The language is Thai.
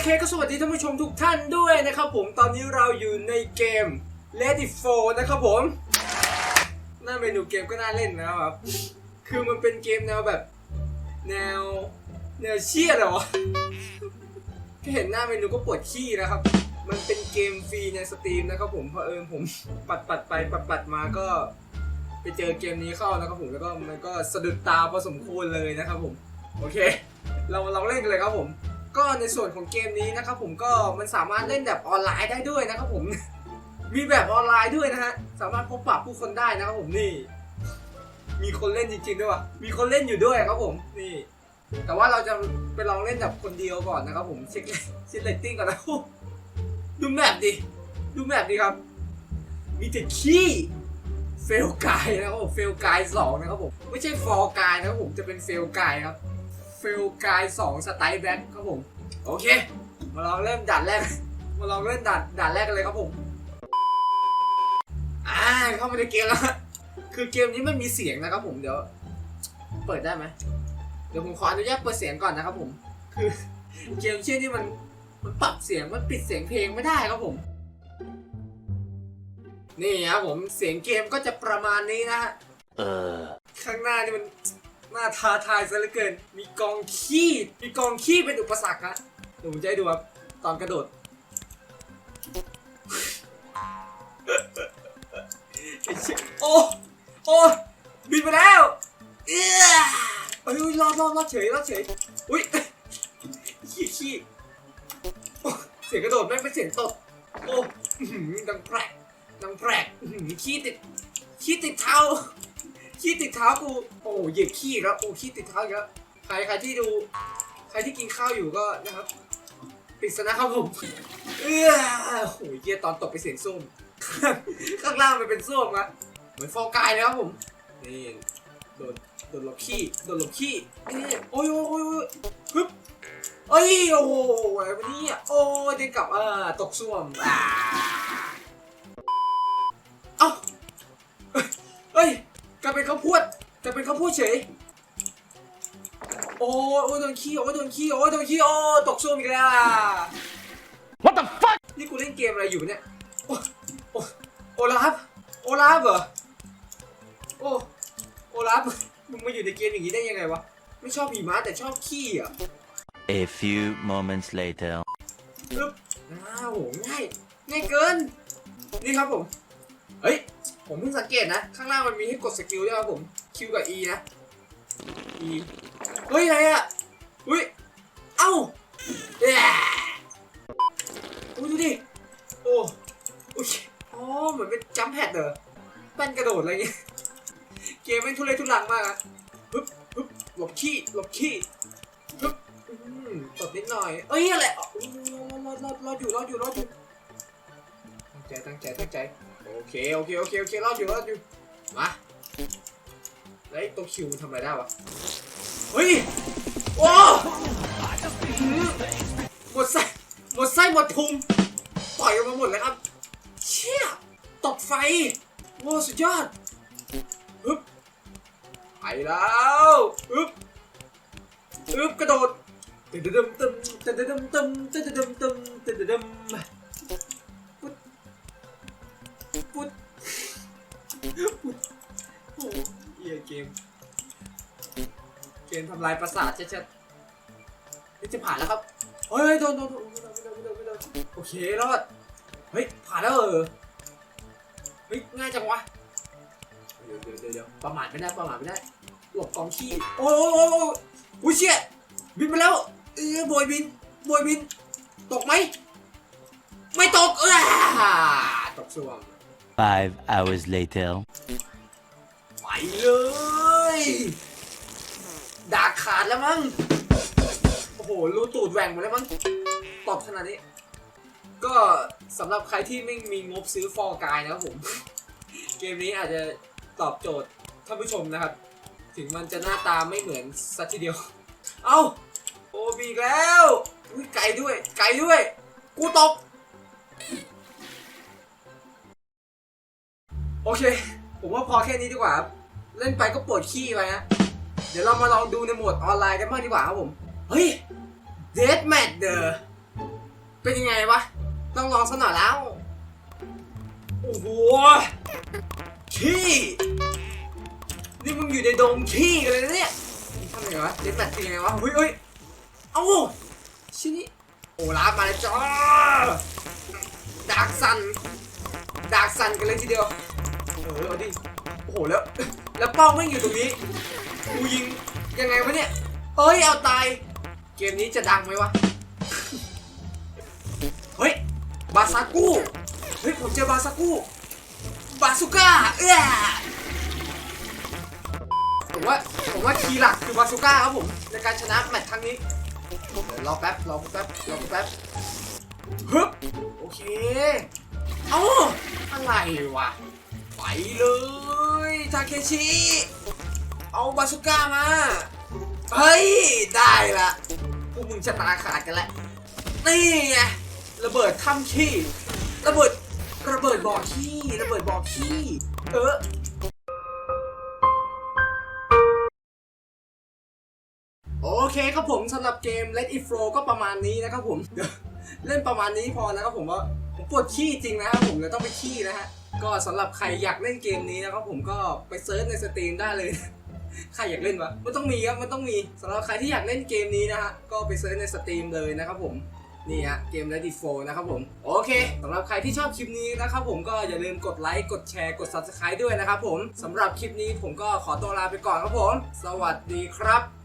เคก็สวัสดีท่านผู้ชมทุกท่านด้วยนะครับผมตอนนี้เราอยู่ในเกม Let It Fall นะครับผมหน้าเมนูเกมก็น่าเล่นนะครับ คือมันเป็นเกมแนวแบบ แนวแนวเชี่ยหรอแค่เห็นหน้าเมนูก็ปวดขี้นะครับ มันเป็นเกมฟรีในสตรีมนะครับผมเพอเอิญผมปัดปัดไปปัดปัดมาก็ ไปเจอเกมนี้เข้านะครับผมแล้วก็มันก็สะดุดตาพอสมควรเลยนะครับผม โอเค เรามาเล่นกันเลยครับผม ก็ในส่วนของเกมนี้นะครับผมก็มันสามารถเล่นแบบออนไลน์ได้ด้วยนะครับผม มีแบบออนไลน์ด้วยนะฮะ สามารถพบปะผู้คนได้นะครับผมนี่ มีคนเล่นจริงๆด้วยวะมีคนเล่นอยู่ด้วยครับผมนี่ แต่ว่าเราจะไปลองเล่นแบบคนเดียวก่อนนะครับผมเช็คเช็คเรตติ้งก่อนนะดูแมปดิดูแมปดิครับ มีแต่ขี้เฟลกายนะครับผมเฟลกายสองนะครับผม ไม่ใช่ฟอร์กายนะครับผมจะเป็นเฟลกายครับ ฟลกายสองสไตล์แบ็คครับผม โอเค มาลองเริ่มด่านแรก มาลองเริ่มด่านด่านแรกกันเลยครับผม อ่าเข้ามาในเกมแล้ว คือเกมนี้มันมีเสียงนะครับผมเดี๋ยว เปิดได้ไหมเดี๋ยวผมขออนุญาตเปิดเสียงก่อนนะครับผม คือเกมเชื่อนี่มันมันปรับเสียงมันปิดเสียงเพลงไม่ได้ครับผม นี่ครับผมเสียงเกมก็จะประมาณนี้นะฮะเออข้างหน้านี่มัน น่าท้าทายซะเหลือเกิน มีกองขี้มีกองขี้เป็นอุปสรรคอะเดี๋ยวผมจะให้ดูครับตอนกระโดด โอ้โอ้บินไปแล้วเอ้ยเอ้ยรอดรอดรอดเฉยรอดเฉยอุ้ยขี้ขี้โอ้เสียงกระโดดแม่งเป็นเสียงตดโอ้อื้อหือดังแปรกดังแปรกอื้อหือขี้ติดขี้ติดเท้า ขี้ติดเท้ากู โอ้เหยียบขี้แล้ว โอ้ขี้ติดเท้าอีกแล้วใครใครที่ดู ใครที่กินข้าวอยู่ก็นะครับปิดซะนะครับผมเออโอ้ยเยียตอนตกไปเสียงส้ม ข้างล่างมันเป็นส้มอะเหมือนฟอกายเลยครับผม นี่โดนโดนหลบขี้โดนหลบขี้นี่โอ้ยโอ้ยโอ้ยฮึบเอ้ยโอ้โหวะเนี่ยโอ้ยเดินกลับอ่าตกส้วมอ่า เป็นข้าวโพดเฉย โอ้ยโอ้ยโดนขี้โอ้ยโดนขี้โอ้ยโดนขี้โอ้ยตกส้วมอีกแล้ว What the fuck นี่กูเล่นเกมอะไรอยู่เนี่ย โอ้โอ้โอลาฟโอลาฟเหรอ โอ้โอลาฟมึงมาอยู่ในเกมอย่างนี้ได้ยังไงวะ ไม่ชอบผีม้าแต่ชอบขี้อะ A few moments later ปึ๊บอ้าวโหง่ายง่ายเกิน นี่ครับผม เฮ้ย ผมเพิ่งสังเกตนะ ข้างล่างมันมีให้กดสกิลด้วยครับผม Q กับ E นะ E เฮ้ยอะไรอะเฮ้ย เอ้าแย่โอ้ยดูดิ โอ้อุ๊ยอ๋อ เหมือนเป็นจัมป์แพดเหรอแป้นกระโดดอะไรเงี้ย เกมไม่งทุเรศทุลังมากอะฮึบฮึบหลบขี้ หลบขี้ฮึบอืมตดนิดหน่อย เอ้ยอะไรอ๋อรอรอดรอดรอดอยู่รอดอยู่รอดอยู่ ตั้งใจตั้งใจตั้งใจ โอเค โอเค โอเค โอเค รอดอยู่รอดอยู่ มา แล้วไอ้ตัวคิวมันทำอะไรได้วะ เฮ้ย โอ้อื้อหือหมดไส้หมดไส้หมดพุงปล่อยออกมาหมดแล้วครับ เชี่ยตกไฟโว้สุดยอดฮึบไปแล้วฮึบฮึบกระโดดตึ๊ดตึ๊ดตึ๊ดตึ๊ดตึ๊ดตึ๊ดตึ๊ดตึ๊ดตึ๊ดตึ๊ดตึ๊ดตึ๊ดตึ๊ดปุ๊ดปุ๊ดปุ๊ดโอ้ เกม เกมทำลายประสาทชัดๆนี่จะผ่านแล้วครับเฮ้ยโดนโดนโดนโดนโดนโดนโอเครอดเฮ้ยผ่านแล้วเออเฮ้ยง่ายจังวะเดี๋ยวเดี๋ยวเดี๋ยวประมาทไม่ได้ประมาทไม่ได้หลบกองขี้โอ้ยโอ้ยโอ้ยโอ้ยอุ้ยเชี่ยบินไปแล้วเออบอยบินบอยบิน ตกไหมไม่ตกเออตกสว่าง Five hours later ไปเลย ดาบขาดแล้วมั้ง โอ้โห รู้ตูดแหว่งหมดแล้วมั้ง ตอบขนาดนี้ ก็สำหรับใครที่ไม่มีงบซื้อฟอร์กายนะครับผม เกมนี้อาจจะตอบโจทย์ท่านผู้ชมนะครับ ถึงมันจะหน้าตาไม่เหมือนสักทีเดียว เอ้า โอบีแล้วอุ้ยไกลด้วย ไกลด้วย กูตก โอเค ผมว่าพอแค่นี้ดีกว่า เล่นไปก็ปวดขี้ไปนะ เดี๋ยวเรามาลองดูในโหมดออนไลน์กันบ้างดีกว่าครับผม เฮ้ย Death Match เดอเป็นยังไงวะ ต้องลองสักหน่อยแล้ว โอ้โหขี้นี่มึงอยู่ในดงขี้กันเลยนะเนี่ยทำยังไงวะเด็ดแมทเป็นยังไงวะเฮ้ยเฮ้ยเอ้าชิ้นนี้โอ้ลาบมาเลยจ้าดาร์กซันดาร์กซันกันเลยทีเดียว เออดิโอ้โหแล้ว แล้วป้าไม่อยู่ตรงนี้ กูยิงยังไงวะเนี่ย เฮ้ย เอาตาย เกมนี้จะดังไหมวะ เฮ้ย บาซากุเฮ้ย ผมเจอบาซากุบาสุก้าเอ้อผมว่าผมว่าคีย์หลักคือบาสุก้าครับผม ในการชนะแมตช์ครั้งนี้รอแป๊บรอแป๊บรอแป๊บฮึบโอเค เอ้าอะไรวะ ไปเลย ทาเคชิ เอาบาสุก้ามา เฮ้ย ได้ละพวกมึงชะตาขาดกันแล้ว นี่ไงระเบิดถ้ำขี้ ระเบิด ระเบิดบ่อขี้ ระเบิดบ่อขี้ เออโอเคครับผมสำหรับเกม Let It Flow ก็ประมาณนี้นะครับผม เล่นประมาณนี้พอนะครับผมว่าผมปวดขี้จริงนะครับผมเลยต้องไปขี้นะฮะ ก็สำหรับใครอยากเล่นเกมนี้นะครับผมก็ไปเซิร์ชในสตรีมได้เลย ใครอยากเล่นวะมันต้องมีครับมันต้องมีสำหรับใครที่อยากเล่นเกมนี้นะฮะก็ไปเซิร์ชในสตรีมเลยนะครับผมนี่ฮะเกม Let It Flow นะครับผมโอเคสำหรับใครที่ชอบคลิปนี้นะครับผมก็อย่าลืมกดไลค์กดแชร์กด Subscribe ด้วยนะครับผมสำหรับคลิปนี้ผมก็ขอตัวลาไปก่อนครับผม สวัสดีครับ